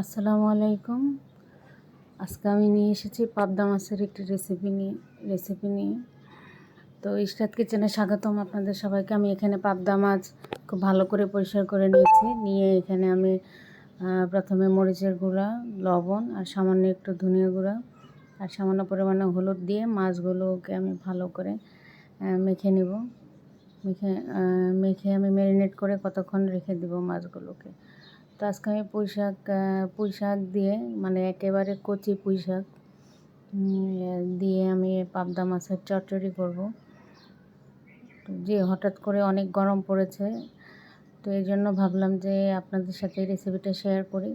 আসসালামু আলাইকুম। আজকে আমি নিয়ে এসেছি পাবদা মাছের একটি রেসিপি নিয়ে রেসিপি নিয়ে। তো ইস্টাত কিচেনে স্বাগতম আপনাদের সবাইকে। আমি এখানে পাবদা মাছ খুব ভালো করে পরিষ্কার করে নিয়েছি। নিয়ে এখানে আমি প্রথমে মরিচের গুঁড়া, লবণ আর সামান্য একটু ধনিয়া গুঁড়া আর সামান্য পরিমাণে হলুদ দিয়ে মাছগুলোকে আমি ভালো করে মেখে নেব। মেখে মেখে আমি ম্যারিনেট করে কতক্ষণ রেখে দেবো মাছগুলোকে? তো আজকে আমি পুঁই শাক পুঁই শাক দিয়ে মানে একেবারে কচি পুঁই শাক দিয়ে আমি পাবদা মাছের চচ্চড়ি করব। যে হঠাৎ করে অনেক গরম পড়েছে, তো এই জন্য ভাবলাম যে আপনাদের সাথে রেসিপিটা শেয়ার করি।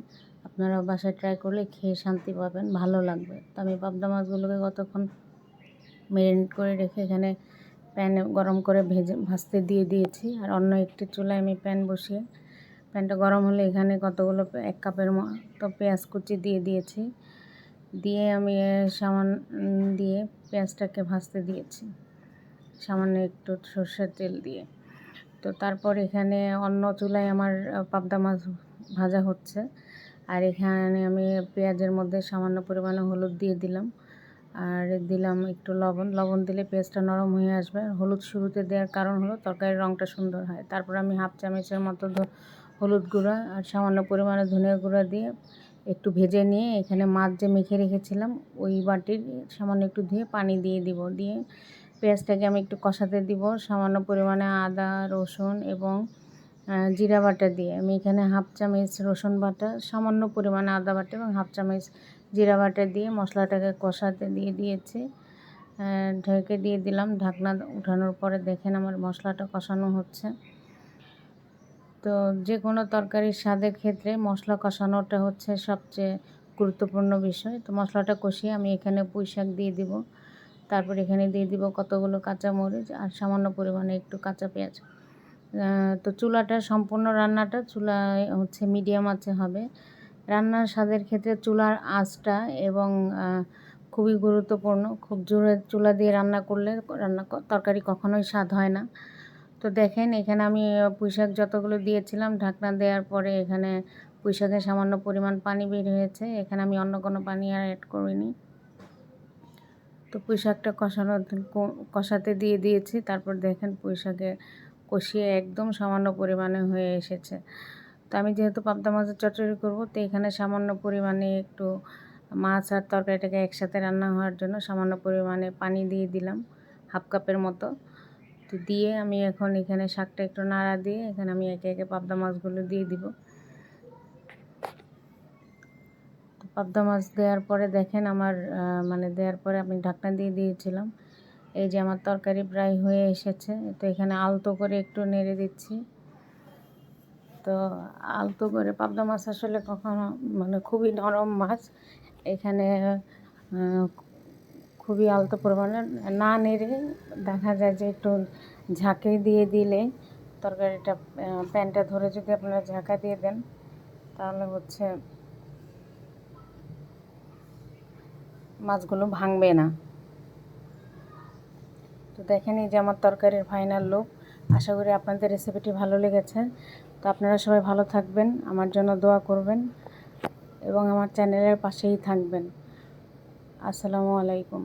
আপনারা বাসায় ট্রাই করলে খেয়ে শান্তি পাবেন, ভালো লাগবে। তো আমি পাবদা মাছগুলোকে কতক্ষণ মেরিনেট করে রেখে এখানে প্যানে গরম করে ভেজে, ভাজতে দিয়ে দিয়েছি। আর অন্য একটি চুলায় আমি প্যান বসিয়ে, প্যানটা গরম হলে এখানে কতগুলো এক কাপের মতো পেঁয়াজ কুচি দিয়ে দিয়েছি। দিয়ে আমি সামান দিয়ে পেঁয়াজটাকে ভাজতে দিয়েছি। সামান্য একটু সর্ষের তেল দিয়ে। তো তারপর এখানে অন্য চুলায় আমার পাবদা মাছ ভাজা হচ্ছে। আর এখানে আমি পেঁয়াজের মধ্যে সামান্য পরিমাণে হলুদ দিয়ে দিলাম। আর দিলাম একটু লবণ লবণ দিলে পেঁয়াজটা নরম হয়ে আসবে। হলুদ শুরুতে দেওয়ার কারণ হলো তরকারির রঙটা সুন্দর হয়। তারপর আমি হাফ চামচের মতো হলুদ গুঁড়া আর সামান্য পরিমাণে ধনিয়া গুঁড়া দিয়ে একটু ভেজে নিয়ে এখানে মাছ যে মেখে রেখেছিলাম, ওই বাটির সামান্য একটু ধুয়ে পানি দিয়ে দিব। দিয়ে পেঁয়াজটাকে আমি একটু কষাতে দিব সামান্য পরিমাণে আদা, রসুন এবং জিরা বাটা দিয়ে। আমি এখানে হাফ চামচ রসুন বাটা, সামান্য পরিমাণে আদা বাটা এবং হাফ চামচ জিরা বাটা দিয়ে মশলাটাকে কষাতে দিয়ে দিয়েছি। ঢেকে দিয়ে দিলাম। ঢাকনা উঠানোর পরে দেখেন আমার মশলাটা কষানো হচ্ছে। তো যে কোনো তরকারির স্বাদের ক্ষেত্রে মশলা কষানোটা হচ্ছে সবচেয়ে গুরুত্বপূর্ণ বিষয়। তো মশলাটা কষিয়ে আমি এখানে পুঁই শাক দিয়ে দিব। তারপর এখানে দিয়ে দিব কতগুলো কাঁচা মরিচ আর সামান্য পরিমাণে একটু কাঁচা পেঁয়াজ। তো চুলাটা সম্পূর্ণ রান্নাটা চুলায় হচ্ছে মিডিয়াম আছে হবে। রান্নার স্বাদের ক্ষেত্রে চুলার আঁচটা এবং খুবই গুরুত্বপূর্ণ। খুব জোরে চুলা দিয়ে রান্না করলে রান্না তরকারি কখনোই স্বাদ হয় না। তো দেখেন, এখানে আমি পুঁইশাক যতগুলো দিয়েছিলাম, ঢাকনা দেওয়ার পরে এখানে পুঁইশাকের সামান্য পরিমাণ পানি বের হয়েছে। এখানে আমি অন্য কোনো পানি আর অ্যাড করিনি। তো পুঁইশাকটা কষানো কষাতে দিয়ে দিয়েছি। তারপর দেখেন পুঁইশাকে কষিয়ে একদম সামান্য পরিমাণে হয়ে এসেছে। তো আমি যেহেতু পাবদা মাছের চচ্চড়ি করব, তো এখানে সামান্য পরিমাণে একটু মাছ আর তরকারিটাকে একসাথে রান্না হওয়ার জন্য সামান্য পরিমাণে পানি দিয়ে দিলাম, হাফ কাপের মতো। তো দিয়ে আমি এখন এখানে শাকটা একটু নাড়া দিয়ে এখানে আমি একে একে পাবদা মাছগুলো দিয়ে দিব। পাবদা মাছ দেওয়ার পরে দেখেন আমার মানে দেওয়ার পরে আমি ঢাকনা দিয়ে দিয়েছিলাম। এই যে আমার তরকারি প্রায় হয়ে এসেছে, তো এখানে আলতো করে একটু নেড়ে দিচ্ছি। তো আলতো করে পাবদা মাছ আসলে কখনো মানে খুবই নরম মাছ। এখানে খুবই আলতো পরিমাণে। না নেড়ে দেখা যায় যে একটু ঝাঁকে দিয়ে দিলে তরকারিটা প্যানটা ধরে যদি আপনারা ঝাঁকা দিয়ে দেন, তাহলে হচ্ছে মাছগুলো ভাঙবে না। তো দেখেন এই যে আমার তরকারির ফাইনাল লুক আশা করি আপনাদের রেসিপিটি ভালো লেগেছে। তো আপনারা সবাই ভালো থাকবেন, আমার জন্য দোয়া করবেন এবং আমার চ্যানেলের পাশেই থাকবেন। আসসালামু আলাইকুম।